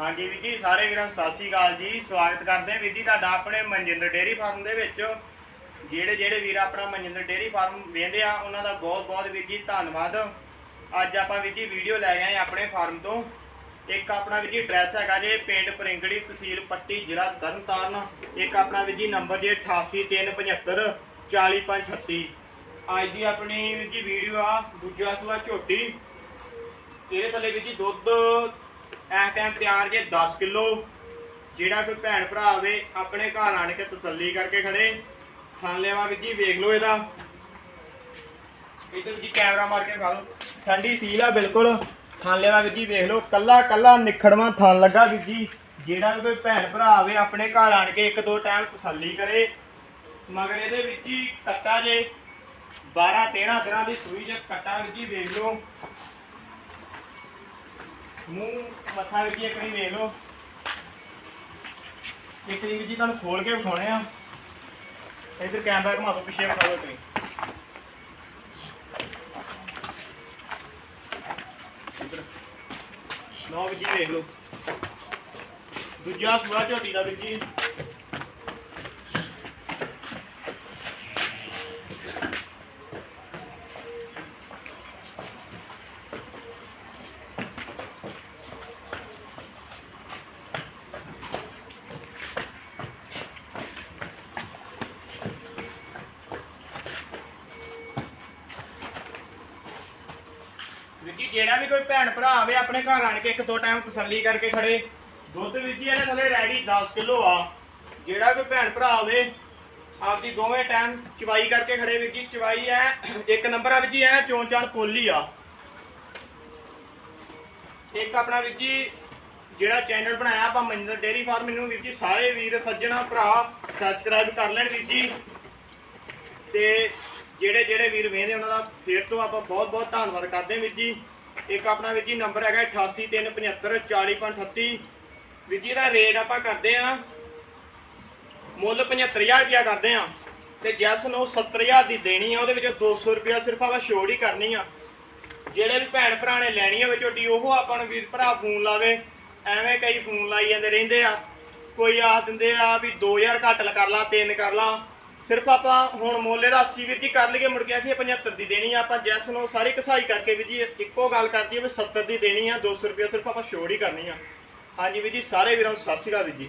ਹਾਂਜੀ ਵੀਰ ਜੀ, ਸਾਰੇ ਵੀਰਾਂ ਨੂੰ ਸਤਿ ਸ਼੍ਰੀ ਅਕਾਲ ਜੀ। ਸਵਾਗਤ ਕਰਦੇ ਹਾਂ ਵੀਰ ਜੀ ਤੁਹਾਡਾ ਆਪਣੇ ਮਨਜਿੰਦਰ ਡੇਅਰੀ ਫਾਰਮ ਦੇ ਵਿੱਚ। ਜਿਹੜੇ ਜਿਹੜੇ ਵੀਰ ਆਪਣਾ ਮਨਜਿੰਦਰ ਡੇਅਰੀ ਫਾਰਮ ਵੇਖਦੇ ਆ, ਉਹਨਾਂ ਦਾ ਬਹੁਤ ਬਹੁਤ ਵੀਰ ਜੀ ਧੰਨਵਾਦ। ਅੱਜ ਆਪਾਂ ਵੀਰ ਜੀ ਵੀਡੀਓ ਲੈ ਆਏ ਆਪਣੇ ਫਾਰਮ ਤੋਂ। ਇੱਕ ਆਪਣਾ ਵੀਰ ਜੀ ਐਡਰੈਸ ਹੈਗਾ ਜੇ, ਪਿੰਡ ਪਰਿੰਗੜੀ ਤਹਿਸੀਲ ਪੱਟੀ, ਜ਼ਿਲ੍ਹਾ ਤਰਨਤਾਰਨ। ਇੱਕ ਆਪਣਾ ਵੀਰ ਜੀ ਨੰਬਰ ਜੇ 88375 40536 ਅੱਜ ਦੀ ਆਪਣੀ ਵੀਰ ਜੀ ਵੀਡੀਓ ਆ, ਦੂਜਾ ਸੂਆ ਝੋਟੀ। ਇਹਦੇ ਥੱਲੇ ਵੀਰ ਜੀ ਦੁੱਧ ਐ ਟਾਈਮ ਤਿਆਰ ਜੇ 10 ਕਿਲੋ, ਜਿਹੜਾ ਕੋਈ ਭੈਣ ਭਰਾ ਆਵੇ, ਆਪਣੇ ਘਰ ਆਣ ਕੇ ਤਸੱਲੀ ਕਰਕੇ ਖੜੇ। ਥਾਂ ਲੈਵਾ ਵੀਰ ਜੀ ਵੇਖ ਲਓ ਇਹਦਾ। ਇਧਰ ਜੀ ਕੈਮਰਾ ਮਾਰ ਕੇ ਖਾ ਲਓ ਠੰਡੀ ਸੀਲ ਆ ਬਿਲਕੁਲ। ਥਾਂ ਲੈਵਾ ਵੀਰ ਜੀ ਵੇਖ ਲਓ, ਕੱਲਾ ਕੱਲਾ ਨਿਖੜਵਾ ਥਾਂ ਲੱਗਾ ਵੀਰ ਜੀ। ਜਿਹੜਾ ਕੋਈ ਭੈਣ ਭਰਾ ਆਵੇ, ਆਪਣੇ ਘਰ ਆਣ ਕੇ ਇੱਕ ਦੋ ਟਾਈਮ ਤਸੱਲੀ ਕਰੇ। ਮਗਰ ਇਹਦੇ ਵਿੱਚ ਹੀ ਕੱਟਾ ਜੇ। 12 13 ਦਿਨਾਂ ਦੀ ਸੂਈ ਜੇ ਕੱਟਾ ਵਿੱਚ ਹੀ ਵੇਖ ਲਓ। ਮੂੰਹ ਮੱਥਾ ਵਿੱਚ ਇੱਕ ਵਾਰੀ ਵੇਖ ਲਓ। ਇੱਕ ਵਾਰੀ ਜੀ ਤੁਹਾਨੂੰ ਖੋਲ ਕੇ ਵਿਖਾਉਣੇ ਆ। ਇਧਰ ਕੈਮਰਾ ਘੁਮਾ ਦਿਓ, ਪਿੱਛੇ ਵਿਖਾ ਦਿਓ ਤੁਸੀਂ ਲਓ ਵੀ ਜੀ ਵੇਖ ਲਓ। ਦੂਜਾ ਸੂਆ ਝੋਟੀ ਦਾ ਵੀ ਜੀ। ਵੀਰ ਜੀ, ਜਿਹੜਾ ਵੀ ਕੋਈ ਭੈਣ ਭਰਾ ਆਵੇ, ਆਪਣੇ ਘਰ ਆਣ ਕੇ ਇੱਕ ਦੋ ਟਾਈਮ ਤਸੱਲੀ ਕਰਕੇ ਖੜੇ। ਦੁੱਧ ਵੀਰ ਜੀ, ਇਹਦੇ ਥੱਲੇ ਰੈਡੀ 10 ਕਿਲੋ ਆ। ਜਿਹੜਾ ਕੋਈ ਭੈਣ ਭਰਾ ਆਵੇ, ਆਪਦੀ ਦੋਵੇਂ ਟਾਈਮ ਚਵਾਈ ਕਰਕੇ ਖੜੇ ਵੀਰ ਜੀ। ਚਵਾਈ ਐ ਇੱਕ ਨੰਬਰ ਆ ਵੀਰ ਜੀ ਐ ਚੋਣ ਚਾਣ ਕੋਲੀ ਆ। ਇੱਕ ਆਪਣਾ ਵੀਰ ਜੀ, ਜਿਹੜਾ ਚੈਨਲ ਬਣਾਇਆ ਆਪਾਂ ਮਨਿੰਦਰ ਡੇਅਰੀ ਫਾਰਮ ਨੂੰ ਵੀਰ ਜੀ, ਸਾਰੇ ਵੀਰ, ਸੱਜਣਾ ਭਰਾ ਸਬਸਕ੍ਰਾਈਬ ਕਰ ਲੈਣ ਵੀਰ ਜੀ। ਤੇ ਜਿਹੜੇ ਜਿਹੜੇ ਵੀਰ ਵੇਖਦੇ ਉਹਨਾਂ ਦਾ ਫੇਰ ਤੋਂ ਆਪਾਂ ਬਹੁਤ ਬਹੁਤ ਧੰਨਵਾਦ ਕਰਦੇ ਹਾਂ ਵੀਰ ਜੀ। ਇੱਕ ਆਪਣਾ ਵੀਰ ਜੀ ਨੰਬਰ ਹੈਗਾ 8837540538 ਵੀਰ ਜੀ ਦਾ ਰੇਟ ਆਪਾਂ ਕਰਦੇ ਆ ਮੁੱਲ 75000 ਰੁਪਇਆ ਕਰਦੇ ਆ ਤੇ ਜੈਸ ਨੂੰ 70000 ਦੀ ਦੇਣੀ ਆ, ਉਹਦੇ ਵਿੱਚ 200 ਰੁਪਇਆ ਸਿਰਫ ਆਪਾਂ ਛੋੜ ਹੀ ਕਰਨੀ ਆ। ਜਿਹੜੇ ਵੀ ਭੈਣ ਭਰਾ ਨੇ ਲੈਣੀ ਹੋਵੇ ਝੋਟੀ ਉਹ ਆਪਾਂ ਨੂੰ ਵੀਰ ਭਰਾ ਫੋਨ ਲਾਵੇ। ਐਵੇਂ ਕਈ ਫੋਨ ਲਾਈ ਜਾਂਦੇ ਰਹਿੰਦੇ ਆ। ਕੋਈ ਆਖ ਦਿੰਦੇ ਆ ਵੀ 2000 ਘੱਟ ਕਰ ਲਾ 3 ਕਰ ਲਾ। ਸਿਰਫ ਆਪਾਂ ਹੁਣ ਮੋਲੇ ਦਾ 80 ਵੀਰ ਜੀ ਕਰ ਲਈਏ, ਮੁੜ ਕੇ ਆਖੀ 75 ਦੀ ਦੇਣੀ ਆ, ਆਪਾਂ ਜੈਸ ਨੂੰ ਸਾਰੀ ਕਸਾਈ ਕਰਕੇ ਵੀ ਜੀ, ਇੱਕੋ ਗੱਲ ਕਰਦੀ ਹੈ ਵੀ 70 ਦੀ ਦੇਣੀ ਆ 200 ਰੁਪਏ ਸਿਰਫ ਆਪਾਂ ਛੋੜ ਹੀ ਕਰਨੀ ਆ। ਹਾਂਜੀ ਵੀਰ ਜੀ, ਸਾਰੇ ਵੀਰਾਂ ਨੂੰ ਸਤਿ ਸ਼੍ਰੀ ਅਕਾਲ ਵੀਰ ਜੀ।